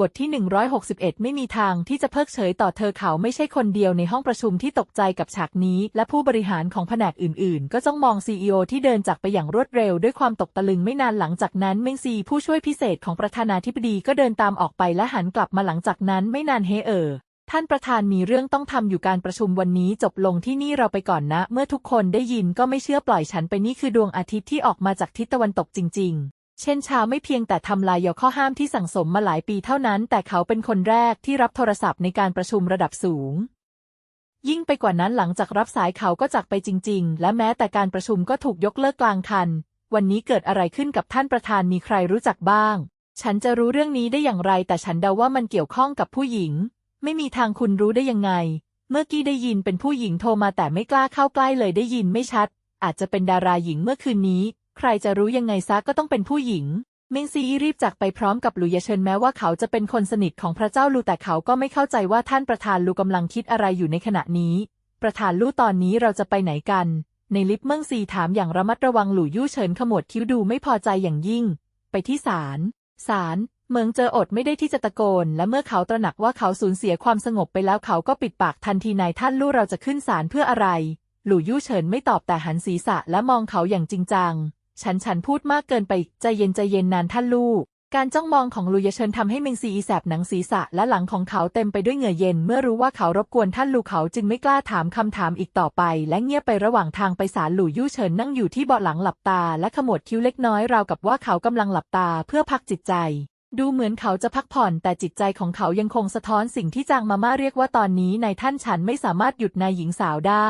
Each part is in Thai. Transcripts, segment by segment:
บทที่ 161 ไม่มีทางที่จะเพิกเฉยต่อเธอเขาไม่ใช่คนเดียวในห้องประชุมที่ตกใจกับฉากนี้ และผู้บริหารของแผนกอื่นๆ ก็จ้องมองซีอที่เดินจากไปอย่างรวดเร็วด้วยความตกตะลึงไม่นานหลังจากนั้นเมงซีผู้ช่วยพิเศษของประธานาธิบดีก็เดินตามออกไปและหันกลับมาหลังจากนั้นไม่นานเฮเออท่านประธานมีเรื่องต้องทำอยู่การประชุมวันนี้จบลงที่นี่เราไปก่อนนะ เมื่อทุกคนได้ยินก็ไม่เชื่อปล่อยฉันไปนี่คือดวงอาทิตย์ที่ออกมาจากทิศตะวันตกจริง ๆ เช่นชาไม่เพียงแต่ทำลายยอข้อห้ามที่สั่งสมมาหลายปีเท่านั้น แต่เขาเป็นคนแรกที่รับโทรศัพท์ในการประชุมระดับสูง ยิ่งไปกว่านั้นหลังจากรับสายเขาก็จากไปจริง ๆ และแม้แต่การประชุมก็ถูกยกเลิกกลางคัน วันนี้เกิดอะไรขึ้นกับท่านประธานมีใครรู้จักบ้าง ฉันจะรู้เรื่องนี้ได้อย่างไร แต่ฉันเดาว่ามันเกี่ยวข้องกับผู้หญิง ไม่มีทางคุณรู้ได้ยังไง เมื่อกี้ได้ยินเป็นผู้หญิงโทรมาแต่ไม่กล้าเข้าใกล้เลยได้ยินไม่ชัด อาจจะเป็นดาราหญิงเมื่อคืนนี้ ใครจะรู้ยังไงซะก็ต้องเป็นผู้หญิงเมงซีรีบจากไปพร้อมกับหลุยเชิญแม้ว่าเขาจะเป็นคนสนิทของพระเจ้าลูแต่เขาก็ไม่เข้าใจว่าท่านประธานลูกำลังคิดอะไรอยู่ในขณะนี้ ประธานลูตอนนี้เราจะไปไหนกัน ในลิฟต์เมิงซีถามอย่างระมัดระวังหลู่ยู่เฉินขมวดคิ้วดูไม่พอใจอย่างยิ่ง ไปที่ศาลศาลเมืองเจออดไม่ได้ที่จะตะโกน และเมื่อเขาตระหนักว่าเขาสูญเสียความสงบไปแล้วเขาก็ปิดปากทันทีนายท่านลู่เราจะขึ้นศาลเพื่ออะไร หลู่ยู่เฉินไม่ตอบแต่หันศีรษะและมองเขาอย่างจริงจัง ฉันฉันพูดมากเกินไปใจเย็นใจเย็นนานท่านลู่การจ้องมองของลูยเชิญทำให้เมงซีอีแสบหนังศีรษะและหลังของเขาเต็มไปด้วยเหงื่อเย็น เมื่อรู้ว่าเขารบกวนท่านลูเขาจึงไม่กล้าถามคำถามอีกต่อไป และเงียบไประหว่างทางไปศาลหลู่ยู่เฉินนั่งอยู่ที่เบาะหลังหลับตา และขมวดคิ้วเล็กน้อยราวกับว่าเขากำลังหลับตาเพื่อพักจิตใจดูเหมือนเขาจะพักผ่อนแต่จิตใจของเขายังคงสะท้อนสิ่งที่จางมาม่าเรียกว่าตอนนี้นายท่านฉันไม่สามารถหยุดนายหญิงสาวได้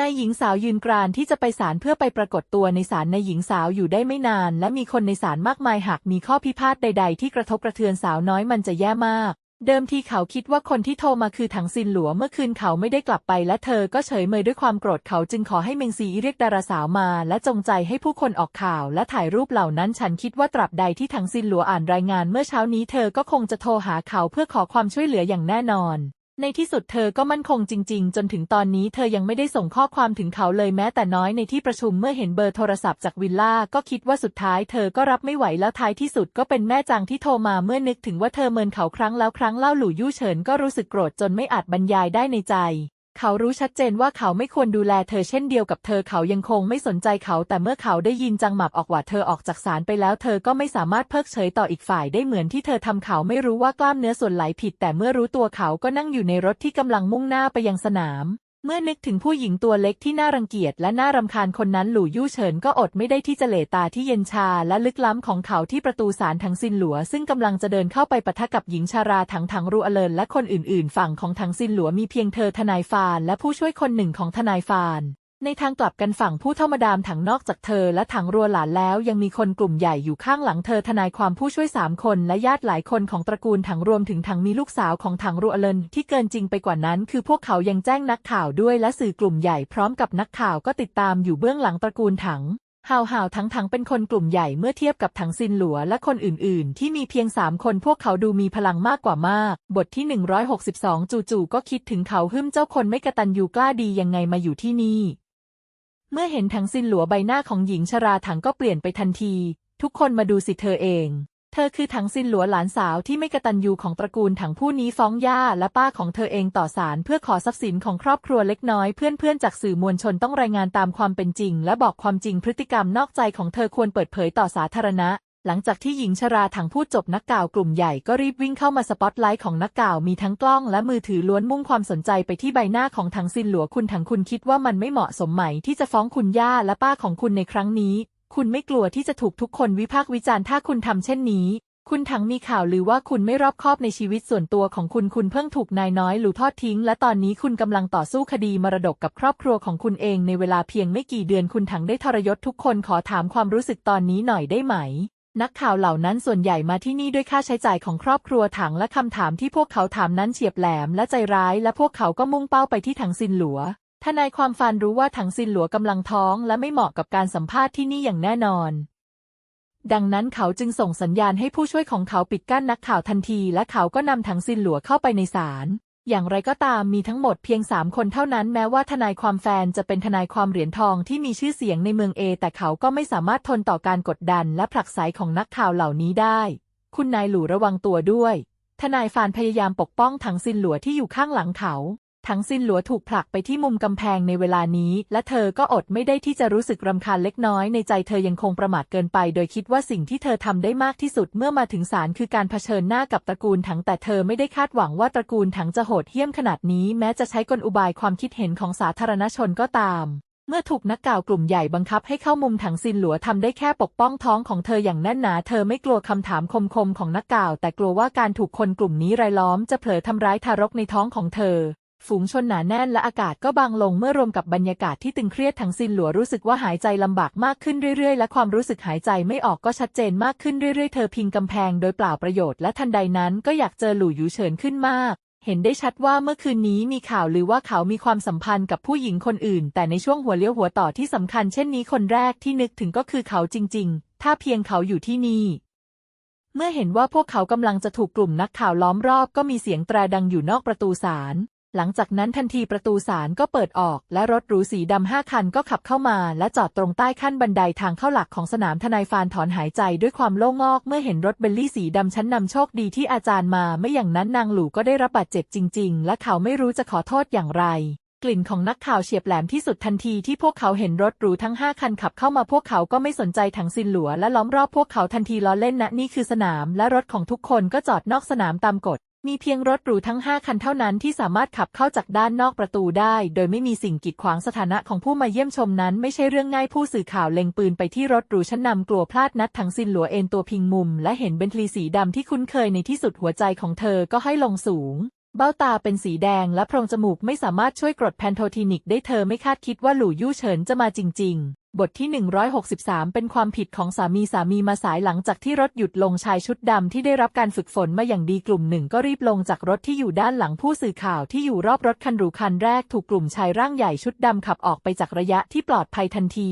นายหญิงสาวยืนกรานที่จะไปศาลเพื่อไปปรากฏตัวในศาลนายหญิงสาวอยู่ได้ไม่นาน และมีคนในศาลมากมายหากมีข้อพิพาทใด ๆ ที่กระทบกระเทือนสาวน้อยมันจะแย่มาก เดิมทีเขาคิดว่าคนที่โทรมาคือถังซินหลัวเมื่อคืนเขาไม่ได้กลับไป และเธอก็เฉยเมยด้วยความโกรธเขาจึงขอให้เมงซีเรียกดาราสาวมา และจงใจให้ผู้คนออกข่าวและถ่ายรูปเหล่านั้น ฉันคิดว่าตราบใดที่ถังซินหลัวอ่านรายงานเมื่อเช้านี้เธอก็คงจะโทรหาเขาเพื่อขอความช่วยเหลืออย่างแน่นอน ในที่สุดเธอก็มั่นคงจริง ๆ จนถึงตอนนี้เธอยังไม่ได้ส่งข้อความถึงเขาเลยแม้แต่น้อยในที่ประชุมเมื่อเห็นเบอร์โทรศัพท์จากวิลล่าก็คิดว่าสุดท้ายเธอก็รับไม่ไหวแล้วท้ายที่สุดก็เป็นแม่จางที่โทรมาเมื่อนึกถึงว่าเธอเมินเขาครั้งแล้วครั้งเล่าหลู่ยู่เฉินก็รู้สึกโกรธจนไม่อาจบรรยายได้ในใจ เขารู้ชัดเจนว่าเขาไม่ควรดูแลเธอเช่นเดียวกับเธอเขายังคงไม่สนใจเขาแต่เมื่อเขาได้ยินจังหมับออกว่าเธอออกจากศาลไปแล้ว เธอก็ไม่สามารถเพิกเฉยต่ออีกฝ่ายได้เหมือนที่เธอทำเขาไม่รู้ว่ากล้ามเนื้อส่วนไหลผิด แต่เมื่อรู้ตัวเขาก็นั่งอยู่ในรถที่กำลังมุ่งหน้าไปยังสนาม เมื่อนึกถึงผู้หญิงตัวเล็กที่น่ารังเกียจและน่ารำคาญคนนั้นหลู่ยู่เฉินก็อดไม่ได้ที่จะเหลตาที่เย็นชาและลึกล้ำของเขาที่ประตูศาลถังซินหลัว ซึ่งกำลังจะเดินเข้าไปปะทะกับหญิงชาราถังถังรูอเลินและคนอื่นๆ ฝั่งของถังซินหลัวมีเพียงเธอทนายฟานและผู้ช่วยคนหนึ่งของทนายฟาน ในทางกลับกันฝั่งผู้เท่ามาดามถังนอกจากเธอและถังรัวหลานแล้วยังมีคนกลุ่มใหญ่อยู่ข้างหลังเธอทนายความผู้ช่วยสามคนและญาติหลายคนของตระกูลถังรวมถึงถังมีลูกสาวของถังรัวเลินที่เกินจริงไปกว่านั้น คือพวกเขายังแจ้งนักข่าวด้วยและสื่อกลุ่มใหญ่พร้อมกับนักข่าวก็ติดตามอยู่เบื้องหลังตระกูลถังฮาวฮาวทั้งถังเป็นคนกลุ่มใหญ่เมื่อเทียบกับถังซินหลัวและคนอื่น ๆ ที่มีเพียงสามคนพวกเขาดูมีพลังมากกว่ามาก บทที่ 162 จู่ๆก็คิดถึงเขาหึมเจ้าคนไม่กระตันยูกล้าดียังไงมาอยู่ที่นี่ เมื่อเห็นถังซินหลัวใบหน้าของหญิงชราถังก็เปลี่ยนไปทันที ทุกคนมาดูสิเธอเอง เธอคือถังซินหลัวหลานสาวที่ไม่กระตันยูของตระกูลถังผู้นี้ฟ้องย่าและป้าของเธอเองต่อศาลเพื่อขอทรัพย์สินของครอบครัวเล็กน้อยเพื่อนๆจากสื่อมวลชนต้องรายงานตามความเป็นจริง และบอกความจริงพฤติกรรมนอกใจของเธอควรเปิดเผยต่อสาธารณะ หลังจากที่หญิงชราถังพูดจบนักข่าวกลุ่มใหญ่ก็รีบวิ่งเข้ามาสปอตไลท์ของนักข่าวมีทั้งกล้องและมือถือล้วนมุ่งความสนใจไปที่ใบหน้าของถังซินหลัวคุณถังคุณคิดว่ามันไม่เหมาะสมไหมที่จะฟ้องคุณย่าและป้าของคุณในครั้งนี้ คุณไม่กลัวที่จะถูกทุกคนวิพากษ์วิจารณ์ถ้าคุณทำเช่นนี้ คุณถังมีข่าวลือว่าคุณไม่รอบคอบในชีวิตส่วนตัวของคุณคุณเพิ่งถูกนายน้อยหลูทอดทิ้ง และตอนนี้คุณกำลังต่อสู้คดีมรดกกับครอบครัวของคุณเองในเวลาเพียงไม่กี่เดือนคุณถังได้ทรยศทุกคนขอถามความรู้สึกตอนนี้หน่อยได้ไหม นักข่าวเหล่านั้นส่วนใหญ่มาที่นี่ด้วยค่าใช้จ่ายของครอบครัวถังและคำถามที่พวกเขาถามนั้นเฉียบแหลมและใจร้ายและพวกเขาก็มุ่งเป้าไปที่ถังซินหลัวทนายความฟานรู้ว่าถังซินหลัวกำลังท้องและไม่เหมาะกับการสัมภาษณ์ที่นี่อย่างแน่นอน ดังนั้นเขาจึงส่งสัญญาณให้ผู้ช่วยของเขาปิดกั้นนักข่าวทันที และเขาก็นำถังซินหลัวเข้าไปในศาล อย่างไรก็ตามมีทั้งหมดเพียงสามคนเท่านั้นแม้ว่าทนายความแฟนจะเป็นทนายความเหรียญทองที่มีชื่อเสียงในเมืองเอ แต่เขาก็ไม่สามารถทนต่อการกดดันและผลักไสของนักข่าวเหล่านี้ได้ คุณนายหลู่ระวังตัวด้วย ทนายฟานพยายามปกป้องถังซินหลัวที่อยู่ข้างหลังเขา ถังซินหลัวถูกผลักไปที่มุมกำแพงในเวลานี้ และเธอก็อดไม่ได้ที่จะรู้สึกรำคาญเล็กน้อยในใจเธอยังคงประมาทเกินไป โดยคิดว่าสิ่งที่เธอทำได้มากที่สุดเมื่อมาถึงศาลคือการเผชิญหน้ากับตระกูลถังแต่เธอไม่ได้คาดหวังว่าตระกูลถังจะโหดเหี้ยมขนาดนี้แม้จะใช้กลอุบายความคิดเห็นของสาธารณชนก็ตามเมื่อถูกนักกล่าวกลุ่มใหญ่บังคับให้เข้ามุมถังซินหลัวทำได้แค่ปกป้องท้องของเธออย่างแน่นหนา เธอไม่กลัวคำถามคมๆของนักกล่าว แต่กลัวว่าการถูกคนกลุ่มนี้รายล้อมจะเผลอทำร้ายทารกในท้องของเธอ ฝูงชนหนาแน่นและอากาศก็บางลงเมื่อรวมกับบรรยากาศที่ตึงเครียดถังซินหลัวรู้สึกว่าหายใจลำบากมากขึ้นเรื่อยๆ และความรู้สึกหายใจไม่ออกก็ชัดเจนมากขึ้นเรื่อยๆ เธอพิงกำแพงโดยเปล่าประโยชน์และทันใดนั้นก็อยากเจอหลู่ยูเฉินขึ้นมาก เห็นได้ชัดว่าเมื่อคืนนี้มีข่าวลือว่าเขามีความสัมพันธ์กับผู้หญิงคนอื่น แต่ในช่วงหัวเลี้ยวหัวต่อที่สำคัญเช่นนี้คนแรกที่นึกถึงก็คือเขาจริง ๆ ถ้าเพียงเขาอยู่ที่นี่เมื่อเห็นว่าพวกเขากำลังจะถูกกลุ่มนักข่าวล้อมรอบก็มีเสียงแตรดังอยู่นอกประตูศาล หลังจากนั้นทันทีประตูศาลก็เปิดออก และรถหรูสีดำห้าคันก็ขับเข้ามา และจอดตรงใต้ขั้นบันไดทางเข้าหลักของสนามทนายฟานถอนหายใจด้วยความโล่งอก เมื่อเห็นรถเบลลี่สีดำชั้นนำโชคดีที่อาจารย์มา ไม่อย่างนั้นนางหลูก็ได้รับบาดเจ็บจริง ๆ และเขาไม่รู้จะขอโทษอย่างไรกลิ่นของนักข่าวเฉียบแหลมที่สุดทันทีที่พวกเขาเห็นรถหรูทั้งห้าคันขับเข้ามาพวกเขาก็ไม่สนใจถังซินหลัวและล้อมรอบพวกเขาทันทีล้อเล่นนะนี่คือสนามและรถของทุกคนก็จอดนอกสนามตามกฎ มีเพียงรถหรูทั้ง 5 คันเท่านั้นที่สามารถขับเข้าจากด้านนอกประตูได้ โดยไม่มีสิ่งกีดขวางสถานะของผู้มาเยี่ยมชมนั้น ไม่ใช่เรื่องง่ายผู้สื่อข่าวเล็งปืนไปที่รถหรูชั้นนำกลัวพลาดนัดถังซินหลัวเอ็นตัวพิงมุม และเห็นเบนทลีสีดำที่คุ้นเคยในที่สุดหัวใจของเธอก็ให้ลงสูง เบ้าตาเป็นสีแดงและโพรงจมูกไม่สามารถช่วยกรดแพนโททีนิกได้เธอไม่คาดคิดว่าหลู่ยู่เฉินจะมาจริง ๆ บทที่ 163 เป็นความผิดของสามีสามีมาสายหลังจากที่รถหยุดลงชายชุดดำที่ได้รับการฝึกฝนมาอย่างดีกลุ่มหนึ่งก็รีบลงจากรถที่อยู่ด้านหลังผู้สื่อข่าวที่อยู่รอบรถคันหรูคันแรกถูกกลุ่มชายร่างใหญ่ชุดดำขับออกไปจากระยะที่ปลอดภัยทันที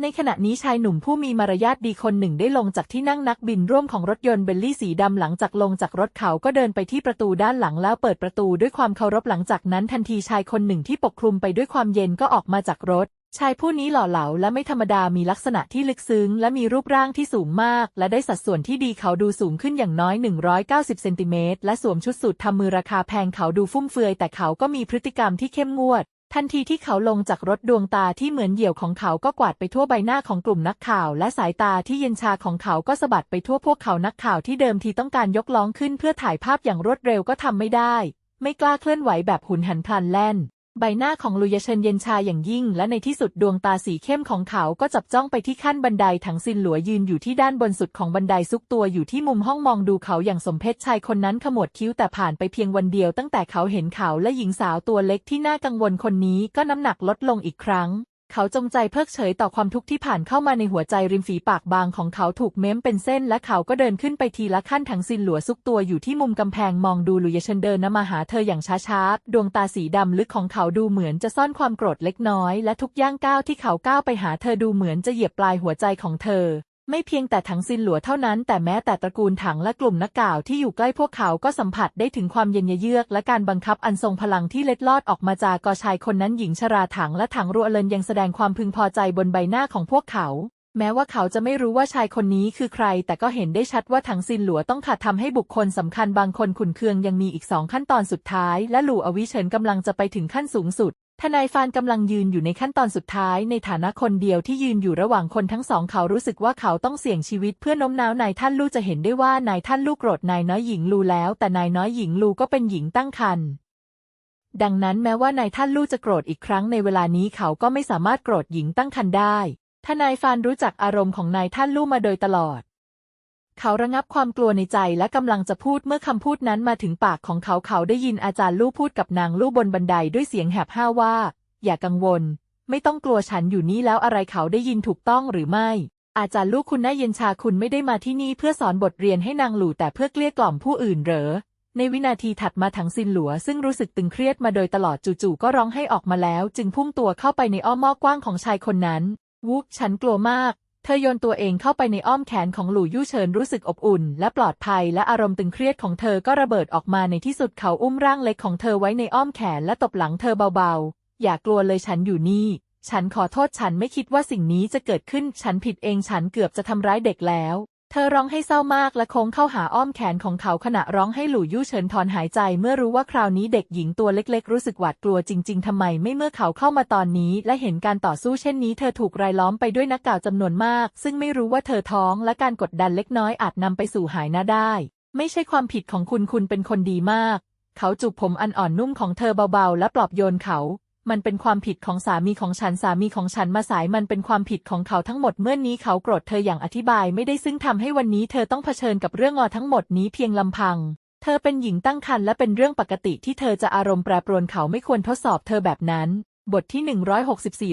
ในขณะนี้ชายหนุ่มผู้มีมารยาทดีคนหนึ่งได้ลงจากที่นั่งนักบินร่วมของรถยนต์เบลลี่สีดำหลังจากลงจากรถเขาก็เดินไปที่ประตูด้านหลังแล้วเปิดประตูด้วยความเคารพหลังจากนั้นทันทีชายคนหนึ่งที่ปกคลุมไปด้วยความเย็นก็ออกมาจากรถ ชายผู้นี้หล่อเหลาและไม่ธรรมดามีลักษณะที่ลึกซึ้ง และมีรูปร่างที่สูงมาก และได้สัดส่วนที่ดีเขาดูสูงขึ้นอย่างน้อย 190 เซนติเมตรและสวมชุดสูททำมือราคาแพงเขาดูฟุ่มเฟือยแต่เขาก็มีพฤติกรรมที่เข้มงวด ทันทีที่เขาลงจากรถดวงตาที่เหมือนเหยี่ยวของเขาก็กวาดไปทั่วใบหน้าของกลุ่มนักข่าว และสายตาที่เย็นชาของเขาก็สะบัดไปทั่วพวกเขานักข่าวที่เดิมทีต้องการยกล้องขึ้นเพื่อถ่ายภาพอย่างรวดเร็วก็ทำไม่ได้ ไม่กล้าเคลื่อนไหวแบบหุนหันพลันแล่น ใบหน้าของลุยเชิญเย็นชาอย่างยิ่ง และในที่สุดดวงตาสีเข้มของเขาก็จับจ้องไปที่ขั้นบันไดถังซินหลัวยืนอยู่ที่ด้านบนสุดของบันไดซุกตัวอยู่ที่มุมห้องมองดูเขาอย่างสมเพชชายคนนั้นขมวดคิ้วแต่ผ่านไปเพียงวันเดียวตั้งแต่เขาเห็นเขาและหญิงสาวตัวเล็กที่น่ากังวลคนนี้ก็น้ำหนักลดลงอีกครั้ง เขาจงใจเพิกเฉยต่อความทุกข์ที่ผ่านเข้ามาในหัวใจริมฝีปากบางของเขาถูกเม้มเป็นเส้น และเขาก็เดินขึ้นไปทีละขั้นถังซินหลัวซุกตัวอยู่ที่มุมกำแพงมองดูลุยเชินเดินมาหาเธออย่างช้าๆ ดวงตาสีดำลึกของเขาดูเหมือนจะซ่อนความโกรธเล็กน้อย และทุกย่างก้าวที่เขาก้าวไปหาเธอดูเหมือนจะเหยียบปลายหัวใจของเธอ ไม่เพียงแต่ถังซินหลัวเท่านั้น แต่แม้แต่ตระกูลถังและกลุ่มนักก่าวที่อยู่ใกล้พวกเขาก็สัมผัสได้ถึงความเย็นเยือกและการบังคับอันทรงพลังที่เล็ดลอดออกมาจากกอชายคนนั้นหญิงชราถังและถังรัวเลินยังแสดงความพึงพอใจบนใบหน้าของพวกเขา แม้ว่าเขาจะไม่รู้ว่าชายคนนี้คือใคร แต่ก็เห็นได้ชัดว่าถังซินหลัวต้องขาดทำให้บุคคลสำคัญบางคนขุนเคืองยังมีอีกสองขั้นตอนสุดท้าย และหลู่อวิเฉินกำลังจะไปถึงขั้นสูงสุด ทนายฟานกำลังยืนอยู่ในขั้นตอนสุดท้ายในฐานะคนเดียวที่ยืนอยู่ระหว่างคนทั้งสองเขารู้สึกว่าเขาต้องเสี่ยงชีวิตเพื่อน้มน้าวนายท่านลู่จะเห็นได้ว่านายท่านลู่โกรธนายน้อยหญิงลูแล้ว แต่นายน้อยหญิงลูก็เป็นหญิงตั้งครรภ์ดังนั้นแม้ว่านายท่านลู่จะโกรธอีกครั้งในเวลานี้เขาก็ไม่สามารถโกรธหญิงตั้งครรภ์ได้ ทนายฟานรู้จักอารมณ์ของนายท่านลู่มาโดยตลอด เขาระงับความกลัวในใจและกำลังจะพูดเมื่อคำพูดนั้นมาถึงปากของเขาเขาได้ยินอาจารย์ลู่พูดกับนางลู่บนบันไดด้วยเสียงแหบห้าวว่า อย่ากังวล ไม่ต้องกลัวฉันอยู่นี่แล้วอะไรเขาได้ยินถูกต้องหรือไม่ อาจารย์ลูกคุณน่าเย็นชาคุณไม่ได้มาที่นี่เพื่อสอนบทเรียนให้นางหลู่แต่เพื่อเกลี้ยกล่อมผู้อื่นเหรอในวินาทีถัดมาถังซินหลัวซึ่งรู้สึกตึงเครียดมาโดยตลอดจู่ๆก็ร้องให้ออกมาแล้ว จึงพุ่งตัวเข้าไปในอ้อมอกกว้างของชายคนนั้นวูบฉันกลัวมาก เธอโยนตัวเองเข้าไปในอ้อมแขนของหลู่ยู่เฉินรู้สึกอบอุ่น และปลอดภัยและอารมณ์ตึงเครียดของเธอก็ระเบิดออกมาในที่สุดเขาอุ้มร่างเล็กของเธอไว้ในอ้อมแขนและตบหลังเธอเบาๆ อย่ากลัวเลยฉันอยู่นี่ ฉันขอโทษฉันไม่คิดว่าสิ่งนี้จะเกิดขึ้น ฉันผิดเองฉันเกือบจะทำร้ายเด็กแล้ว เธอร้องให้เศร้ามากและโค้งเข้าหาอ้อมแขนของเขาขณะร้องให้หลู่ยู่เฉินถอนหายใจเมื่อรู้ว่าคราวนี้เด็กหญิงตัวเล็กๆ รู้สึกหวาดกลัวจริง ๆทำไมไม่เมื่อเขาเข้ามาตอนนี้ และเห็นการต่อสู้เช่นนี้เธอถูกรายล้อมไปด้วยนักกล่าวจำนวนมาก ซึ่งไม่รู้ว่าเธอท้องและการกดดันเล็กน้อยอาจนำไปสู่หายน้าได้ ไม่ใช่ความผิดของคุณคุณเป็นคนดีมาก เขาจูบผมอันอ่อนนุ่มของเธอเบาๆ และปลอบโยนเขา มันเป็นความผิดของสามีของฉันสามีของฉันมาสายมันเป็นความผิดของเขาทั้งหมดเมื่อนี้เขาโกรธเธออย่างอธิบายไม่ได้ซึ่งทำให้วันนี้เธอต้องเผชิญกับเรื่องงอทั้งหมดนี้เพียงลำพัง เธอเป็นหญิงตั้งครรภ์และเป็นเรื่องปกติที่เธอจะอารมณ์แปรปรวนเขาไม่ควรทดสอบเธอแบบนั้นบทที่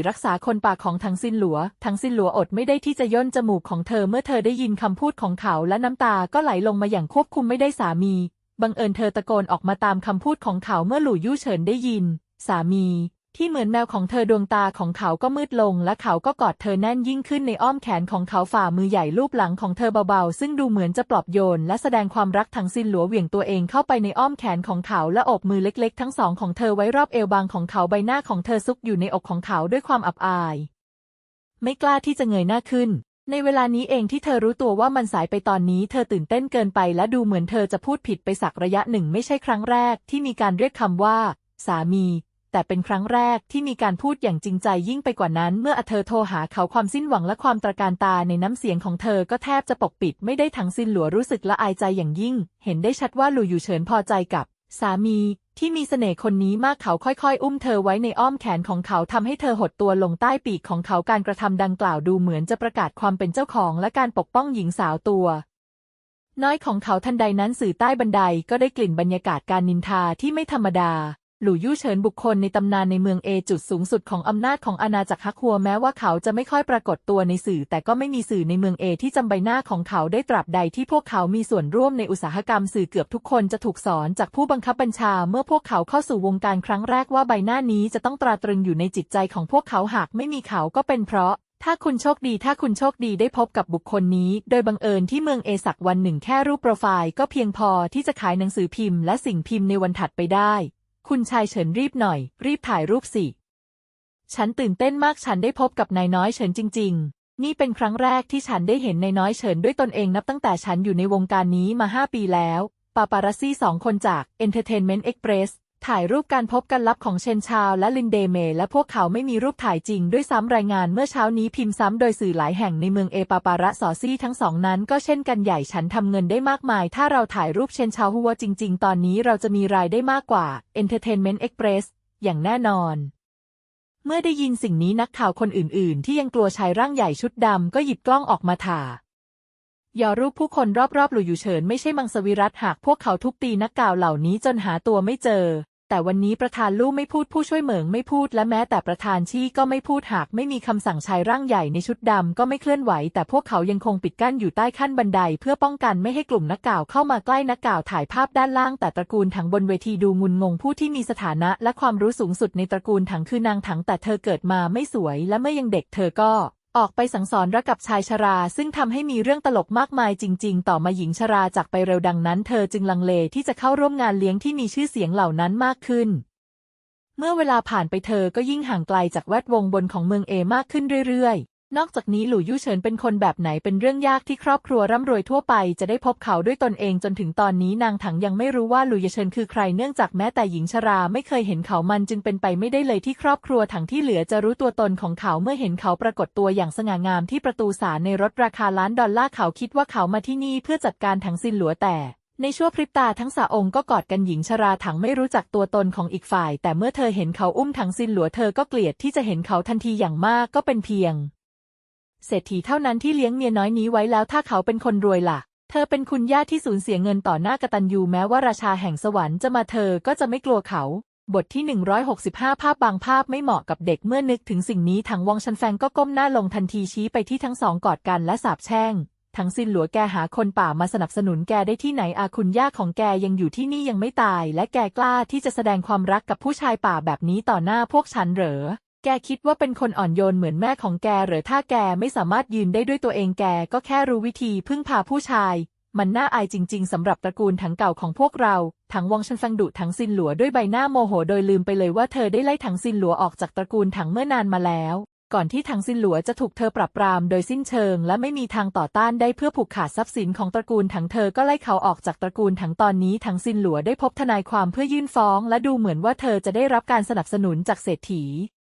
164 รักษาคนปากของทังซินหลัว ทังซินหลัวอดไม่ได้ที่จะย่นจมูกของเธอเมื่อเธอได้ยินคำพูดของเขาและน้ำตาก็ไหลลงมาอย่างควบคุมไม่ได้สามี บังเอิญเธอตะโกนออกมาตามคำพูดของเขาเมื่อหลู่ยู่เฉินได้ยิน สามี ที่เหมือนแมวของเธอดวงตาของเขาก็มืดลง และเขาก็กอดเธอแน่นยิ่งขึ้นในอ้อมแขนของเขาฝ่ามือใหญ่ลูบหลังของเธอเบาๆ ซึ่งดูเหมือนจะปลอบโยน และแสดงความรักทั้งสิ้นหลัวเหวี่ยงตัวเองเข้าไปในอ้อมแขนของเขาและอบมือเล็กๆ ทั้งสองของเธอไว้รอบเอวบางของเขาใบหน้าของเธอซุกอยู่ในอกของเขาด้วยความอับอาย ไม่กล้าที่จะเงยหน้าขึ้น ในเวลานี้เองที่เธอรู้ตัวว่ามันสายไปตอนนี้ เธอตื่นเต้นเกินไปและดูเหมือนเธอจะพูดผิดไปสักระยะหนึ่งไม่ใช่ครั้งแรก ที่มีการเรียกคำว่า สามี แต่เป็นครั้งแรกที่มีการพูดอย่างจริงใจยิ่งไปกว่านั้น เมื่อเธอโทรหาเขาความสิ้นหวังและความตระการตาในน้ำเสียงของเธอก็แทบจะปกปิดไม่ได้ทั้งสิ้นหลัวรู้สึกละอายใจอย่างยิ่ง เห็นได้ชัดว่าหลู่อยู่เฉินพอใจกับ สามีที่มีเสน่ห์คนนี้มากเขาค่อยๆ อุ้มเธอไว้ในอ้อมแขนของเขาทำให้เธอหดตัวลงใต้ปีกของเขาการกระทำดังกล่าวดูเหมือนจะประกาศความเป็นเจ้าของและการปกป้องหญิงสาวตัว น้อยของเขาทันใดนั้นสื่อใต้บันไดก็ได้กลิ่นบรรยากาศการนินทาที่ไม่ธรรมดา หลู่ยู่เฉินบุคคลในตำนานในเมืองเอจุดสูงสุดของอำนาจของอาณาจักรฮักฮัวแม้ว่าเขาจะไม่ค่อยปรากฏตัวในสื่อ แต่ก็ไม่มีสื่อในเมืองเอที่จำใบหน้าของเขาได้ตราบใดที่พวกเขามีส่วนร่วมในอุตสาหกรรมสื่อเกือบทุกคนจะถูกสอนจากผู้บังคับบัญชา เมื่อพวกเขาเข้าสู่วงการครั้งแรกว่าใบหน้านี้จะต้องตราตรึงอยู่ในจิตใจของพวกเขาหากไม่มีเขาก็เป็นเพราะถ้าคุณโชคดีถ้าคุณโชคดีได้พบกับบุคคลนี้ โดยบังเอิญที่เมืองเอสักวันหนึ่งแค่รูปโปรไฟล์ก็เพียงพอที่จะขายหนังสือพิมพ์และสิ่งพิมพ์ในวันถัดไปได้ คุณชายเฉินรีบหน่อย รีบถ่ายรูปสิ ฉันตื่นเต้นมากฉันได้พบกับนายน้อยเฉินจริง ๆ นี่เป็นครั้งแรกที่ฉันได้เห็นนายน้อยเฉินด้วยตนเองนับตั้งแต่ฉันอยู่ในวงการนี้มาห้าปีแล้ว ปาปารัสซี่สองคนจาก Entertainment Express ถ่ายรูปการพบกันลับของเชนชาวและลินเดเม และพวกเขาไม่มีรูปถ่ายจริงด้วยซ้ำรายงานเมื่อเช้านี้พิมพ์ซ้ำโดยสื่อหลายแห่งในเมืองเอปาปาระสอซี่ทั้งสองนั้นก็เช่นกันใหญ่ฉันทำเงินได้มากมาย ถ้าเราถ่ายรูปเชนชาวหัวจริง ๆ ตอนนี้เราจะมีรายได้มากกว่า Entertainment Express อย่างแน่นอน เมื่อได้ยินสิ่งนี้นักข่าวคนอื่น ๆ ที่ยังกลัวชายร่างใหญ่ชุดดำก็หยิบกล้องออกมาถ่ายยอรูปผู้คนรอบๆหลู่อยู่เฉินไม่ใช่มังสวิรัตหากพวกเขาทุบตีนักกล่าวเหล่านี้จนหาตัวไม่เจอ แต่วันนี้ประธานลู่ไม่พูดผู้ช่วยเหมิงไม่พูดและแม้แต่ประธานชี่ก็ไม่พูดหากไม่มีคำสั่งชายร่างใหญ่ในชุดดำก็ไม่เคลื่อนไหว แต่พวกเขายังคงปิดกั้นอยู่ใต้ขั้นบันได เพื่อป้องกันไม่ให้กลุ่มนักกล่าวเข้ามาใกล้นักกล่าวถ่ายภาพด้านล่าง แต่ตระกูลถังบนเวทีดูงุนงงผู้ที่มีสถานะและความรู้สูงสุดในตระกูลถังคือนางถังแต่เธอเกิดมาไม่สวย และเมื่อยังเด็กเธอก็ ออกไปสั่งสอนรักกับชายชรา ซึ่งทำให้มีเรื่องตลกมากมายจริง ๆ ต่อมาหญิงชราจากไปเร็วดังนั้น เธอจึงลังเลที่จะเข้าร่วมงานเลี้ยงที่มีชื่อเสียงเหล่านั้นมากขึ้น เมื่อเวลาผ่านไปเธอก็ยิ่งห่างไกลจากแวดวงบนของเมืองเอมากขึ้นเรื่อยๆ นอกจากนี้หลู่ยู่เฉินเป็นคนแบบไหนเป็นเรื่องยากที่ครอบครัวร่ำรวยทั่วไปจะได้พบเขาด้วยตนเองจนถึงตอนนี้นางถังยังไม่รู้ว่าหลู่ยเฉินคือใครเนื่องจากแม้แต่หญิงชราไม่เคยเห็นเขามันจึงเป็นไปไม่ได้เลยที่ครอบครัวถังที่เหลือจะรู้ตัวตนของเขาเมื่อเห็นเขาปรากฏตัวอย่างสง่างามที่ประตูศาลในรถราคาล้านดอลลาร์เขาคิดว่าเขามาที่นี่เพื่อจัดการถังซินหลัวแต่ในชั่วพริบตาทั้งสาองค์ก็กอดกันหญิงชราถังไม่รู้จักตัวตนของอีกฝ่าย แต่เมื่อเธอเห็นเขาอุ้มถังซินหลัวเธอก็เกลียดที่จะเห็นเขาทันทีอย่างมากก็เป็นเพียง เศรษฐีเท่านั้นที่เลี้ยงเมียน้อยนี้ไว้แล้วถ้าเขาเป็นคนรวยล่ะ เธอเป็นคุณย่าที่สูญเสียเงินต่อหน้ากตัญญูแม้ว่าราชาแห่งสวรรค์จะมาเธอก็จะไม่กลัวเขา บทที่ 165 ภาพบางภาพไม่เหมาะกับเด็กเมื่อนึกถึงสิ่งนี้ถังวังชันแฟงก็ก้มหน้าลงทันทีชี้ไปที่ทั้งสองกอดกันและสาบแช่งทั้งสิ้นหลัวแกหาคนป่ามาสนับสนุนแกได้ที่ไหนอาคุณย่าของแกยังอยู่ที่นี่ยังไม่ตาย และแกกล้าที่จะแสดงความรักกับผู้ชายป่าแบบนี้ต่อหน้าพวกฉันเหรอ แกคิดว่าเป็นคนอ่อนโยนเหมือนแม่ของแกหรือถ้าแกไม่สามารถยืนได้ด้วยตัวเองแกก็แค่รู้วิธีพึ่งพาผู้ชาย มันน่าอายจริง ๆสำหรับตระกูลถังเก่าของพวกเราถังวังชันฟังดุถังซินหลัวด้วยใบหน้าโมโหโดยลืมไปเลยว่าเธอได้ไล่ถังซินหลัวออกจากตระกูลถังเมื่อนานมาแล้ว ก่อนที่ถังซินหลัวจะถูกเธอปรับปรามโดยสิ้นเชิง และไม่มีทางต่อต้านได้เพื่อผูกขาดทรัพย์สินของตระกูลถังเธอก็ไล่เขาออกจากตระกูลถังตอนนี้ถังซินหลัวได้พบทนายความเพื่อยื่นฟ้อง และดูเหมือนว่าเธอจะได้รับการสนับสนุนจากเศรษฐี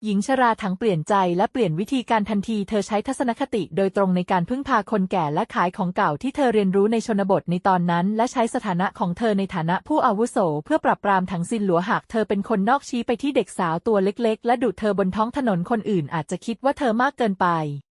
หญิงชราถังเปลี่ยนใจและเปลี่ยนวิธีการทันที เธอใช้ทัศนคติโดยตรงในการพึ่งพาคนแก่และขายของเก่าที่เธอเรียนรู้ในชนบทในตอนนั้น และใช้สถานะของเธอในฐานะผู้อาวุโส เพื่อปรับปรามถังซินหลัวหากเธอเป็นคนนอกชี้ไปที่เด็กสาวตัวเล็ก ๆ และดุเธอบนท้องถนนคนอื่นอาจจะคิดว่าเธอมากเกินไป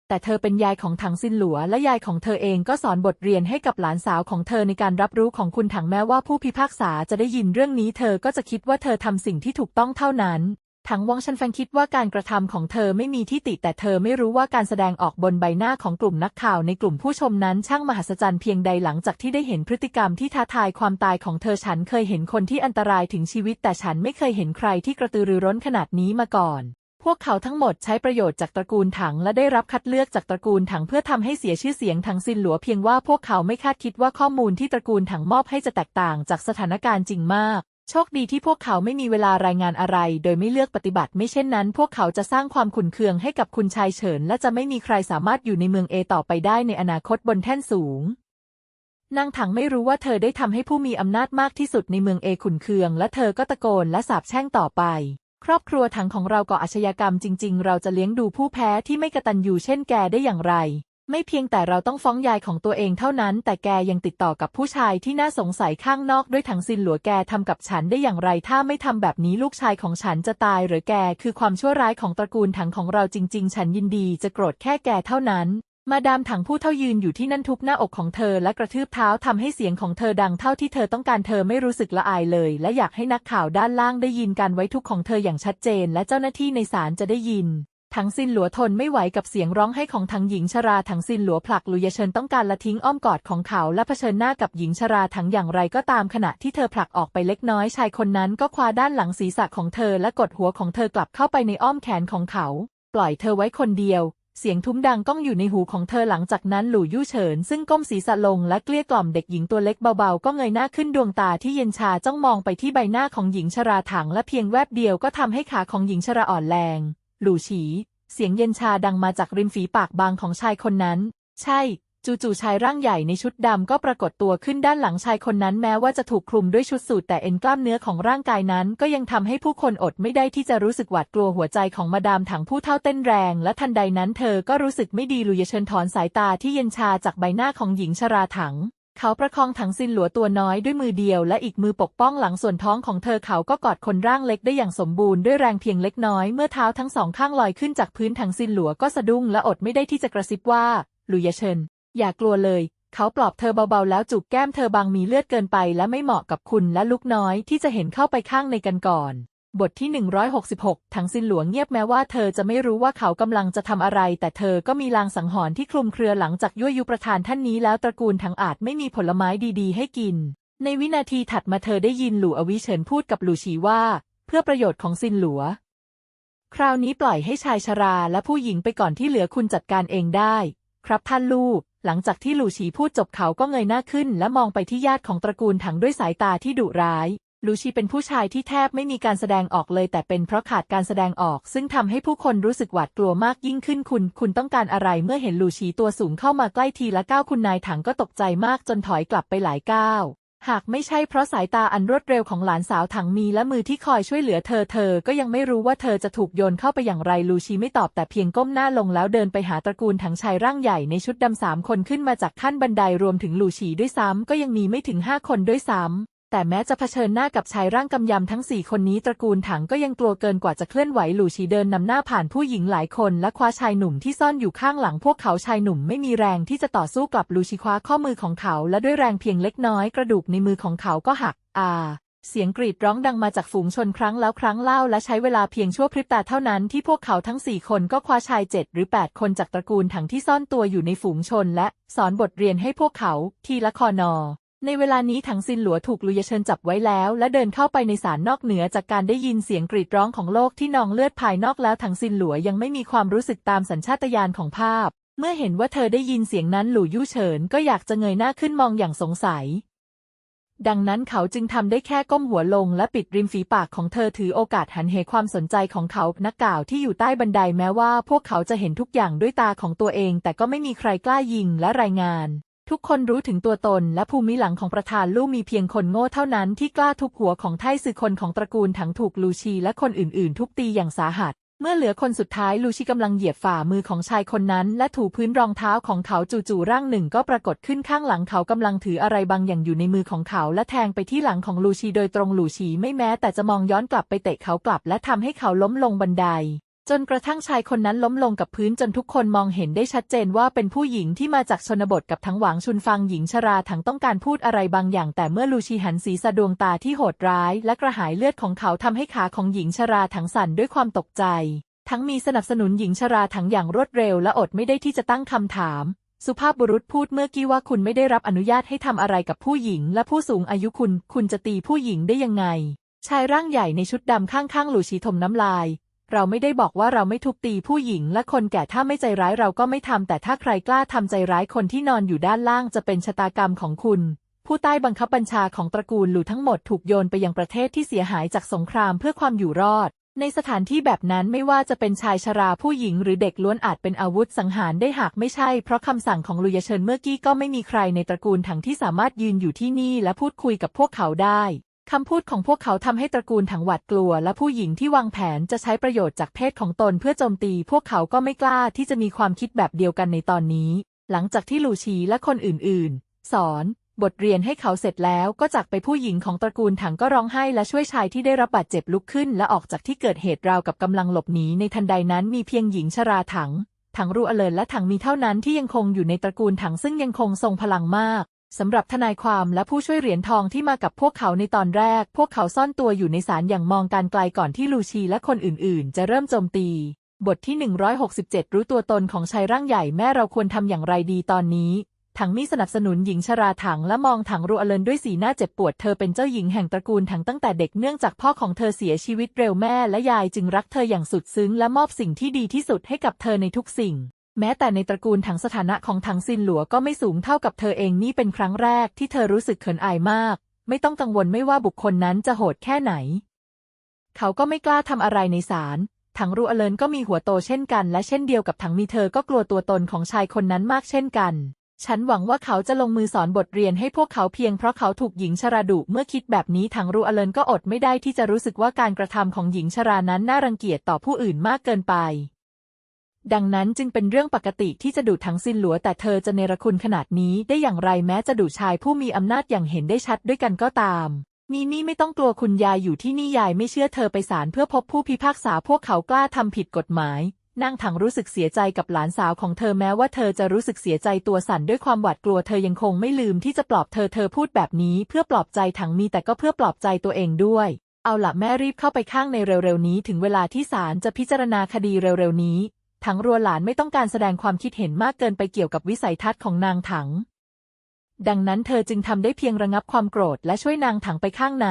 แต่เธอเป็นยายของถังซินหลัว และยายของเธอเองก็สอนบทเรียนให้กับหลานสาวของเธอในการรับรู้ของคุณถังแม้ว่าผู้พิพากษาจะได้ยินเรื่องนี้ เธอก็จะคิดว่าเธอทำสิ่งที่ถูกต้องเท่านั้น ถังวังชันแฟงคิดว่าการกระทำของเธอไม่มีที่ติแต่เธอไม่รู้ว่าการแสดงออกบนใบหน้าของกลุ่มนักข่าวในกลุ่มผู้ชมนั้นช่างมหัศจรรย์เพียงใดหลังจากที่ได้เห็นพฤติกรรมที่ท้าทายความตายของเธอฉันเคยเห็นคนที่อันตรายถึงชีวิต แต่ฉันไม่เคยเห็นใครที่กระตือรือร้นขนาดนี้มาก่อน พวกเขาทั้งหมดใช้ประโยชน์จากตระกูลถังและได้รับคัดเลือกจากตระกูลถังเพื่อทำให้เสียชื่อเสียงถังซินหลัวเพียงว่าพวกเขาไม่คาดคิดว่าข้อมูลที่ตระกูลถังมอบให้จะแตกต่างจากสถานการณ์จริงมาก โชคดีที่พวกเขาไม่มีเวลารายงานอะไร โดยไม่เลือกปฏิบัติไม่เช่นนั้น พวกเขาจะสร้างความขุ่นเคืองให้กับคุณชายเฉิน และจะไม่มีใครสามารถอยู่ในเมืองเอต่อไปได้ในอนาคตบนแท่นสูงนางถังไม่รู้ว่าเธอได้ทำให้ผู้มีอำนาจมากที่สุดในเมืองเอขุนเคือง และเธอก็ตะโกนและสาบแช่งต่อไป ครอบครัวถังของเราก่ออาชญากรรมจริง ๆ เราจะเลี้ยงดูผู้แพ้ที่ไม่กระตันยูเช่นแกได้อย่างไร ไม่เพียงแต่เราต้องฟ้องยายของตัวเองเท่านั้น แต่แกยังติดต่อกับผู้ชายที่น่าสงสัยข้างนอกด้วยถังซินหลัวแกทำกับฉันได้อย่างไรถ้าไม่ทำแบบนี้ลูกชายของฉันจะตาย หรือแกคือความชั่วร้ายของตระกูลถังของเราจริง ๆ ฉันยินดีจะโกรธแค่แกเท่านั้น มาดามถังผู้เท่ายืนอยู่ที่นั่นทุบหน้าอกของเธอและกระทืบเท้าทำให้เสียงของเธอดังเท่าที่เธอต้องการเธอไม่รู้สึกละอายเลย และอยากให้นักข่าวด้านล่างได้ยินการไว้ทุกข์ของเธออย่างชัดเจน และเจ้าหน้าที่ในศาลจะได้ยิน ถังซินหลัวทนไม่ไหวกับเสียงร้องไห้ของถังหญิงชราถังซินหลัวผลักลุยเชิญต้องการละทิ้งอ้อมกอดของเขาและเผชิญหน้ากับหญิงชราถังอย่างไรก็ตามขณะที่เธอผลักออกไปเล็กน้อยชายคนนั้นก็คว้าด้านหลังศีรษะของเธอและกดหัวของเธอกลับเข้าไปในอ้อมแขนของเขา ปล่อยเธอไว้คนเดียว เสียงทุ้มดังก้องอยู่ในหูของเธอหลังจากนั้นหลู่ยู่เฉินซึ่งก้มศีรษะลงและเกลี้ยกล่อมเด็กหญิงตัวเล็กเบาๆก็เงยหน้าขึ้นดวงตาที่เย็นชาจ้องมองไปที่ใบหน้าของหญิงชราถังและเพียงแวบเดียวก็ทำให้ขาของหญิงชราอ่อนแรง หลู่ฉี เสียงเย็นชาดังมาจากริมฝีปากบางของชายคนนั้น ใช่จู่ๆชายร่างใหญ่ในชุดดำก็ปรากฏตัวขึ้นด้านหลังชายคนนั้นแม้ว่าจะถูกคลุมด้วยชุดสูทแต่เอ็นกล้ามเนื้อของร่างกายนั้น ก็ยังทำให้ผู้คนอดไม่ได้ที่จะรู้สึกหวาดกลัวหัวใจของมาดามถังผู้เท่าเต้นแรง และทันใดนั้นเธอก็รู้สึกไม่ดีลุยเชิญถอนสายตาที่เย็นชาจากใบหน้าของหญิงชราถัง เขาประคองถังซินหลัวตัวน้อยด้วยมือเดียวและอีกมือปกป้องหลังส่วนท้องของเธอเขาก็กอดคนร่างเล็กได้อย่างสมบูรณ์ด้วยแรงเพียงเล็กน้อยเมื่อเท้าทั้งสองข้างลอยขึ้นจากพื้นถังซินหลัวก็สะดุ้งและอดไม่ได้ที่จะกระซิบว่าลุยเชิญอย่ากลัวเลย เขาปลอบเธอเบาๆแล้วจูบแก้มเธอบางมีเลือดเกินไปและไม่เหมาะกับคุณและลูกน้อยที่จะเห็นเข้าไปข้างในกันก่อน บทที่ 166ถังซินหลวงเงียบแม้ว่าเธอจะไม่รู้ว่าเขากำลังจะทำอะไร แต่เธอก็มีลางสังหรณ์ที่คลุมเครือหลังจากยั่วยุประธานท่านนี้แล้วตระกูลถังอาจไม่มีผลไม้ดีๆ ให้กิน ในวินาทีถัดมาเธอได้ยินหลู่อวิเฉินพูดกับหลู่ฉีว่า เพื่อประโยชน์ของซินหลัว คราวนี้ปล่อยให้ชายชราและผู้หญิงไปก่อนที่เหลือคุณจัดการเองได้ ครับท่านลูก หลังจากที่หลู่ฉีพูดจบเขาก็เงยหน้าขึ้น และมองไปที่ญาติของตระกูลถังด้วยสายตาที่ดุร้าย ลู่ฉีเป็นผู้ชายที่แทบไม่มีการแสดงออกเลย แต่เป็นเพราะขาดการแสดงออก ซึ่งทำให้ผู้คนรู้สึกหวาดกลัวมากยิ่งขึ้นคุณ คุณต้องการอะไรเมื่อเห็นลู่ฉีตัวสูงเข้ามาใกล้ทีละก้าวคุณนายถังก็ตกใจมากจนถอยกลับไปหลายก้าวหากไม่ใช่เพราะสายตาอันรวดเร็วของหลานสาวถังมีและมือที่คอยช่วยเหลือเธอเธอก็ยังไม่รู้ว่าเธอจะถูกโยนเข้าไปอย่างไรลูชีไม่ตอบแต่เพียงก้มหน้าลงแล้วเดินไปหาตระกูลถังชายร่างใหญ่ในชุดดำสามคนขึ้นมาจากขั้นบันไดรวมถึงลูชีด้วยซ้ำก็ยังมีไม่ถึงห้าคนด้วยซ้ำ แต่แม้จะเผชิญหน้ากับชายร่างกำยำทั้งสี่คนนี้ตระกูลถังก็ยังกลัวเกินกว่าจะเคลื่อนไหวหลู่ชีเดินนำหน้าผ่านผู้หญิงหลายคนและคว้าชายหนุ่มที่ซ่อนอยู่ข้างหลังพวกเขาชายหนุ่มไม่มีแรงที่จะต่อสู้กับลูชีคว้าข้อมือของเขา และด้วยแรงเพียงเล็กน้อยกระดูกในมือของเขาก็หัก อ่าเสียงกรีดร้องดังมาจากฝูงชนครั้งแล้วครั้งเล่าและใช้เวลาเพียงชั่วพริบตาเท่านั้นที่พวกเขาทั้งสี่คนก็คว้าชายเจ็ดหรือแปดคนจากตระกูลถังที่ซ่อนตัวอยู่ในฝูงชนและสอนบทเรียนให้พวกเขา ทีละคอนอ ในเวลานี้ถังซินหลัวถูกลุยเชิญจับไว้แล้ว และเดินเข้าไปในศาลนอกเหนือจากการได้ยินเสียงกรีดร้องของโลกที่นองเลือดภายนอกแล้วถังซินหลัวยังไม่มีความรู้สึกตามสัญชาตญาณของภาพ เมื่อเห็นว่าเธอได้ยินเสียงนั้นหลู่ยู่เฉินก็อยากจะเงยหน้าขึ้นมองอย่างสงสัย ดังนั้นเขาจึงทำได้แค่ก้มหัวลงและปิดริมฝีปากของเธอถือโอกาสหันเหความสนใจของเขานักกล่าวที่อยู่ใต้บันไดแม้ว่า พวกเขาจะเห็นทุกอย่างด้วยตาของตัวเอง แต่ก็ไม่มีใครกล้ายิงและรายงาน ทุกคนรู้ถึงตัวตนและภูมิหลังของประธานลู่มีเพียงคนโง่เท่านั้นที่กล้าทุบหัวของไทซือคนของตระกูลถังถูกลูชีและคนอื่นๆ ทุบตีอย่างสาหัส เมื่อเหลือคนสุดท้ายลูชิกำลังเหยียบฝ่ามือของชายคนนั้น และถูพื้นรองเท้าของเขาจู่ๆร่างหนึ่งก็ปรากฏขึ้นข้างหลังเขากำลังถืออะไรบางอย่างอยู่ในมือของเขา และแทงไปที่หลังของลูชีโดยตรงลูชีไม่แม้แต่จะมองย้อนกลับไปเตะเขากลับ และทำให้เขาล้มลงบันได จนกระทั่งชายคนนั้นล้มลงกับพื้นจนทุกคนมองเห็นได้ชัดเจนว่าเป็นผู้หญิงที่มาจากชนบทกับทั้งหวังชุนฟังหญิงชราทั้งต้องการพูดอะไรบางอย่าง แต่เมื่อลูชีหันสีสะดวงตาที่โหดร้าย และกระหายเลือดของเขาทำให้ขาของหญิงชราทั้งสั่นด้วยความตกใจ ทั้งมีสนับสนุนหญิงชราทั้งอย่างรวดเร็ว และอดไม่ได้ที่จะตั้งคำถาม สุภาพบุรุษพูดเมื่อกี้ว่าคุณไม่ได้รับอนุญาตให้ทำอะไรกับผู้หญิง และผู้สูงอายุคุณ คุณจะตีผู้หญิงได้ยังไงชายร่างใหญ่ในชุดดำข้างๆ หลูชีถมน้ำลาย เราไม่ได้บอกว่าเราไม่ทุบตีผู้หญิงและคนแก่ถ้าไม่ใจร้ายเราก็ไม่ทำแต่ถ้าใครกล้าทำใจร้ายคนที่นอนอยู่ด้านล่างจะเป็นชะตากรรมของคุณ ผู้ใต้บังคับบัญชาของตระกูลหลูทั้งหมดถูกโยนไปยังประเทศที่เสียหายจากสงครามเพื่อความอยู่รอด ในสถานที่แบบนั้นไม่ว่าจะเป็นชายชราผู้หญิงหรือเด็กล้วนอาจเป็นอาวุธสังหารได้หากไม่ใช่ เพราะคำสั่งของลุยเชิญเมื่อกี้ก็ไม่มีใครในตระกูลถังที่สามารถยืนอยู่ที่นี่และพูดคุยกับพวกเขาได้ คำพูดของพวกเขาทำให้ตระกูลถังหวาดกลัว และผู้หญิงที่วางแผนจะใช้ประโยชน์จากเพศของตนเพื่อโจมตี พวกเขาก็ไม่กล้าที่จะมีความคิดแบบเดียวกันในตอนนี้ หลังจากที่ลูชีและคนอื่นๆ สอน บทเรียนให้เขาเสร็จแล้วก็จากไปผู้หญิงของตระกูลถังก็ร้องไห้และช่วยชายที่ได้รับบาดเจ็บลุกขึ้น และออกจากที่เกิดเหตุราวกับกำลังหลบหนีในทันใดนั้นมีเพียงหญิงชราถังถังรูอเลินและถังมีเท่านั้นที่ยังคงอยู่ในตระกูลถังซึ่งยังคงทรงพลังมาก สำหรับทนายความและผู้ช่วยเหรียญทองที่มากับพวกเขาในตอนแรก พวกเขาซ่อนตัวอยู่ในศาลอย่างมองการไกลก่อนที่ลูชีและคนอื่นๆ จะเริ่มโจมตี บทที่ 167 รู้ตัวตนของชายร่างใหญ่แม่เราควรทำอย่างไรดีตอนนี้ ถังมีสนับสนุนหญิงชราถังและมองถังรัวเลินด้วยสีหน้าเจ็บปวดเธอเป็นเจ้าหญิงแห่งตระกูลถังตั้งแต่เด็กเนื่องจากพ่อของเธอเสียชีวิตเร็วแม่และยายจึงรักเธออย่างสุดซึ้งและมอบสิ่งที่ดีที่สุดให้กับเธอในทุกสิ่ง แม้แต่ในตระกูลถังสถานะของถังซินหลัวก็ไม่สูงเท่ากับเธอเองนี่เป็นครั้งแรกที่เธอรู้สึกเขินอายมาก ไม่ต้องกังวลไม่ว่าบุคคลนั้นจะโหดแค่ไหน เขาก็ไม่กล้าทำอะไรในศาลถังรูอเลินก็มีหัวโตเช่นกัน และเช่นเดียวกับถังมีเธอก็กลัวตัวตนของชายคนนั้นมากเช่นกัน ฉันหวังว่าเขาจะลงมือสอนบทเรียนให้พวกเขาเพียงเพราะเขาถูกหญิงชราดุเมื่อคิดแบบนี้ถังรูอเลินก็อดไม่ได้ที่จะรู้สึกว่าการกระทำของหญิงชรานั้นน่ารังเกียจต่อผู้อื่นมากเกินไป ดังนั้นจึงเป็นเรื่องปกติที่จะดุถังซินหลัวแต่เธอจะเนรคุณขนาดนี้ได้อย่างไรแม้จะดุชายผู้มีอำนาจอย่างเห็นได้ชัดด้วยกันก็ตาม นี่นี่ไม่ต้องกลัวคุณยายอยู่ที่นี่ยายไม่เชื่อเธอไปศาลเพื่อพบผู้พิพากษาพวกเขากล้าทำผิดกฎหมายนางถังรู้สึกเสียใจกับหลานสาวของเธอแม้ว่าเธอจะรู้สึกเสียใจตัวสั่นด้วยความหวาดกลัวเธอยังคงไม่ลืมที่จะปลอบเธอเธอพูดแบบนี้เพื่อปลอบใจถังมีแต่ก็เพื่อปลอบใจตัวเองด้วย เอาละแม่รีบเข้าไปข้างในเร็วๆนี้ ถึงเวลาที่ศาลจะพิจารณาคดีเร็วๆนี้ ถังรัวหลานไม่ต้องการแสดงความคิดเห็นมากเกินไปเกี่ยวกับวิสัยทัศน์ของนางถัง ดังนั้นเธอจึงทำได้เพียงระงับความโกรธและช่วยนางถังไปข้างใน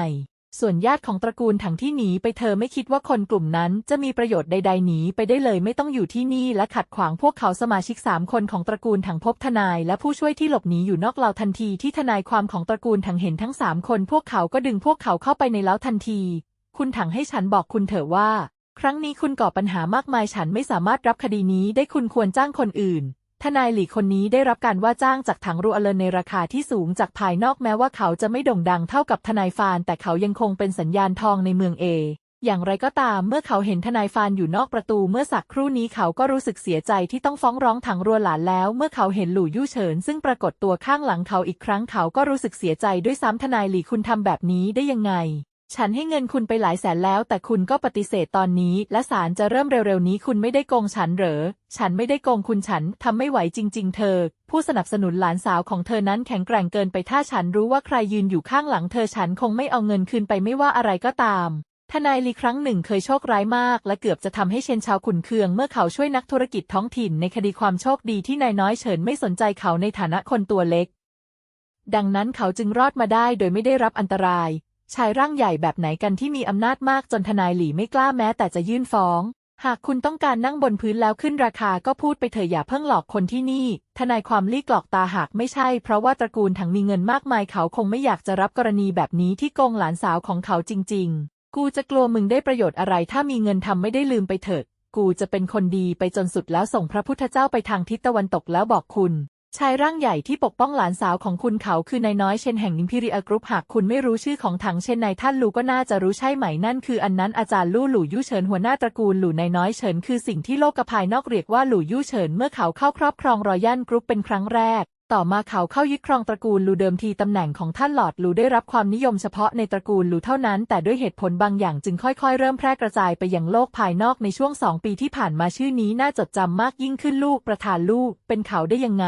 ส่วนญาติของตระกูลถังที่หนีไปเธอไม่คิดว่าคนกลุ่มนั้นจะมีประโยชน์ใด ๆ หนีไปได้เลยไม่ต้องอยู่ที่นี่และขัดขวางพวกเขาสมาชิกสามคนของตระกูลถังพบทนายและผู้ช่วยที่หลบหนีอยู่นอกเล้าทันทีที่ทนายความของตระกูลถังเห็นทั้งสามคน พวกเขาก็ดึงพวกเขาเข้าไปในเล้าทันที คุณถังให้ฉันบอกคุณเถอะว่า ครั้งนี้คุณก่อปัญหามากมายฉันไม่สามารถรับคดีนี้ได้คุณควรจ้างคนอื่น ทนายหลีคนนี้ได้รับการว่าจ้างจากถังรูอเลนในราคาที่สูงจากภายนอกแม้ว่าเขาจะไม่โด่งดังเท่ากับทนายฟาน แต่เขายังคงเป็นสัญญาณทองในเมืองเอ อย่างไรก็ตามเมื่อเขาเห็นทนายฟานอยู่นอกประตูเมื่อสักครู่นี้เขาก็รู้สึกเสียใจที่ต้องฟ้องร้องถังรัวหลานแล้ว เมื่อเขาเห็นหลู่ยู่เฉิน ซึ่งปรากฏตัวข้างหลังเขาอีกครั้งเขาก็รู้สึกเสียใจด้วยซ้ำทนายหลีคุณทำแบบนี้ได้ยังไง ฉันให้เงินคุณไปหลายแสนแล้ว แต่คุณก็ปฏิเสธตอนนี้ และศาลจะเริ่มเร็วๆนี้คุณไม่ได้โกงฉันเหรอ ฉันไม่ได้โกงคุณฉันทำไม่ไหวจริง ๆ เธอ ผู้สนับสนุนหลานสาวของเธอนั้นแข็งแกร่งเกินไปถ้าฉันรู้ว่าใครยืนอยู่ข้างหลังเธอฉันคงไม่เอาเงินคืนไปไม่ว่าอะไรก็ตามทนายลีครั้งหนึ่งเคยโชคร้ายมาก และเกือบจะทำให้เชนชาวขุนเคืองเมื่อเขาช่วยนักธุรกิจท้องถิ่นในคดีความโชคดีที่นายน้อยเฉินไม่สนใจเขาในฐานะคนตัวเล็ก ดังนั้นเขาจึงรอดมาได้โดยไม่ได้รับอันตราย ชายร่างใหญ่แบบไหนกันที่มีอำนาจมากจนทนายหลี่ไม่กล้าแม้แต่จะยื่นฟ้อง หากคุณต้องการนั่งบนพื้นแล้วขึ้นราคาก็พูดไปเถอะอย่าเพิ่งหลอกคนที่นี่ ทนายความลี่กลอกตาหากไม่ใช่ เพราะว่าตระกูลถังมีเงินมากมายเขาคงไม่อยากจะรับกรณีแบบนี้ที่โกงหลานสาวของเขาจริง ๆ กูจะกลัวมึงได้ประโยชน์อะไร ถ้ามีเงินทำไม่ได้ลืมไปเถิดกูจะเป็นคนดีไปจนสุดแล้วส่งพระพุทธเจ้าไปทางทิศตะวันตกแล้วบอกคุณ ชายร่างใหญ่ที่ปกป้องหลานสาวของคุณเขาคือนายน้อยเชนแห่งนิมพิริอกรุ๊ปหากคุณไม่รู้ชื่อของถังเชนนายท่านลูก็น่าจะรู้ใช่ไหมนั่นคืออันนั้นอาจารย์ลู่หลู่ยู่เฉินหัวหน้าตระกูลหลู่นายน้อยเฉินคือสิ่งที่โลกภายนอกเรียกว่าหลู่ยู่เฉินเมื่อเขาเข้าครอบครองรอยัลกรุ๊ปเป็นครั้งแรก ต่อมาเขาเข้ายึดครองตระกูลลูเดิมทีตำแหน่งของท่านหลอดลูได้รับความนิยมเฉพาะในตระกูลลูเท่านั้น แต่ด้วยเหตุผลบางอย่างจึงค่อย ๆ เริ่มแพร่กระจายไปยังโลกภายนอกในช่วงสองปีที่ผ่านมาชื่อนี้น่าจดจำมากยิ่งขึ้นลูกประธานลูกเป็นเขาได้ยังไง